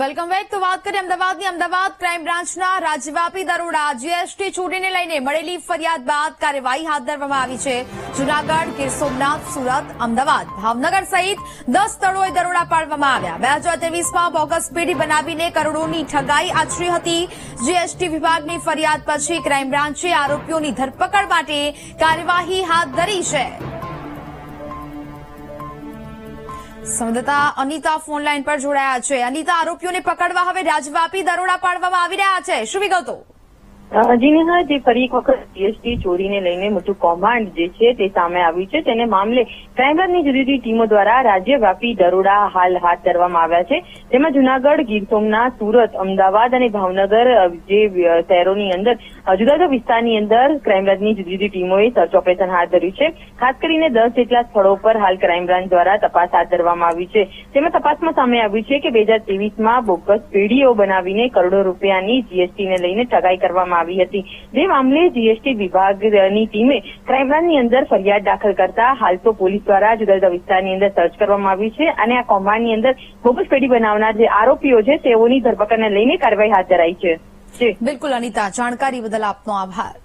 Welcome back. તો વાત કરીએ અમદાવાદની. અમદાવાદ ક્રાઇમ બ્રાન્ચના રાજ્યવ્યાપી દરોડા. જીએસટી છૂટીને લઈને મળેલી ફરિયાદ બાદ કાર્યવાહી હાથ ધરવામાં આવી છે. જૂનાગઢ, ગીર સોમનાથ, સુરત, અમદાવાદ, ભાવનગર સહિત દસ સ્થળોએ દરોડા પાડવામાં આવ્યા. બે હજાર ત્રેવીસમાં બોગસ પેઢી બનાવીને કરોડોની ઠગાઈ આચરી હતી. જીએસટી વિભાગની ફરિયાદ પછી ક્રાઇમ બ્રાન્ચે આરોપીઓની ધરપકડ માટે કાર્યવાહી હાથ ધરી છે. સંવાદદાતા અનિતા ફોન લાઈન પર જોડાયા છે. અનિતા, આરોપીઓને પકડવા હવે રાજવ્યાપી દરોડા પાડવામાં આવી રહ્યા છે. શું વિગતો? જી નેહા જે ફરી એક વખત જીએસટી ચોરીને લઈને મોટું કૌભાંડ જે છે તે સામે આવ્યું છે. તેને મામલે ક્રાઇમ બ્રાન્ચની જુદી જુદી ટીમો દ્વારા રાજ્યવ્યાપી દરોડા હાલ હાથ ધરવામાં આવ્યા છે. તેમાં જુનાગઢ, ગીર સોમનાથ, સુરત, અમદાવાદ અને ભાવનગર જે શહેરોની અંદર જુદા જુદા વિસ્તારની અંદર ક્રાઇમ બ્રાન્ચની જુદી જુદી ટીમોએ સર્ચ ઓપરેશન હાથ ધર્યું છે. ખાસ કરીને દસ જેટલા સ્થળો પર હાલ ક્રાઇમ બ્રાન્ચ દ્વારા તપાસ હાથ ધરવામાં આવી છે. તેમાં તપાસમાં સામે આવ્યું છે કે બે હજાર ત્રેવીસમાં બોગસ પેઢીઓ બનાવીને કરોડો રૂપિયાની જીએસટીને લઈને ઠગાઈ કરવામાં આવી હતી. જે મામલે જીએસટી વિભાગની ટીમે ક્રાઇમબ્રાન્ચની અંદર ફરિયાદ દાખલ કરતા હાલ તો પોલીસ દ્વારા જુદા જુદા વિસ્તારની અંદર સર્ચ કરવામાં આવી છે અને આ કૌભાંડની અંદર બોગસ પેઢી બનાવનાર જે આરોપીઓ છે તેઓની ધરપકડને લઈને કાર્યવાહી હાથ ધરાઈ છે. બિલકુલ અનિતા, જાણકારી બદલ આપનો આભાર.